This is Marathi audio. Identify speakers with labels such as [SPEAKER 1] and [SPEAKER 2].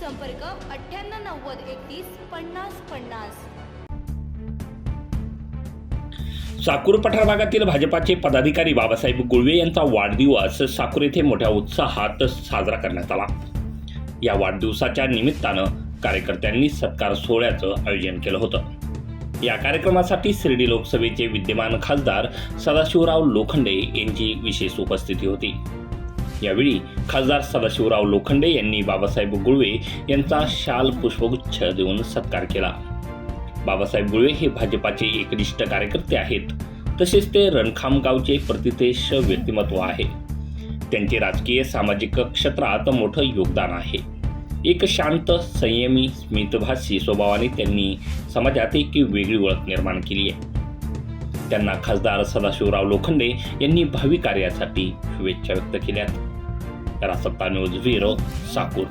[SPEAKER 1] संपर्क अठ्ठ्याण्णव नव्वद एकतीस पन्नास पन्नास.
[SPEAKER 2] साकूर पठार भागातील भाजपाचे पदाधिकारी बाबासाहेब गुळवे यांचा वाढदिवस साकूर येथे मोठ्या उत्साहात साजरा करण्यात आला. या वाढदिवसाच्या निमित्तानं कार्यकर्त्यांनी सत्कार सोहळ्याचं आयोजन केलं होतं. या कार्यक्रमासाठी शिर्डी लोकसभेचे विद्यमान खासदार सदाशिवराव लोखंडे यांची विशेष उपस्थिती होती. यावेळी खासदार सदाशिवराव लोखंडे यांनी बाबासाहेब गुळवे यांचा शाल पुष्पगुच्छ देऊन सत्कार केला. बाबासाहेब गुळवे हे भाजपाचे एकनिष्ठ कार्यकर्ते आहेत. तसेच ते रणखाम गावचे प्रतितेश व्यक्तिमत्व आहे. त्यांचे राजकीय सामाजिक क्षेत्रात मोठं योगदान आहे. एक शांत संयमी स्मितभाषी स्वभावाने त्यांनी समाजात एक वेगळी ओळख निर्माण केली आहे. त्यांना खासदार सदाशिवराव लोखंडे यांनी भावी कार्यासाठी शुभेच्छा व्यक्त केल्या केल्यात रासत्ता न्यूज ब्युरो साकूर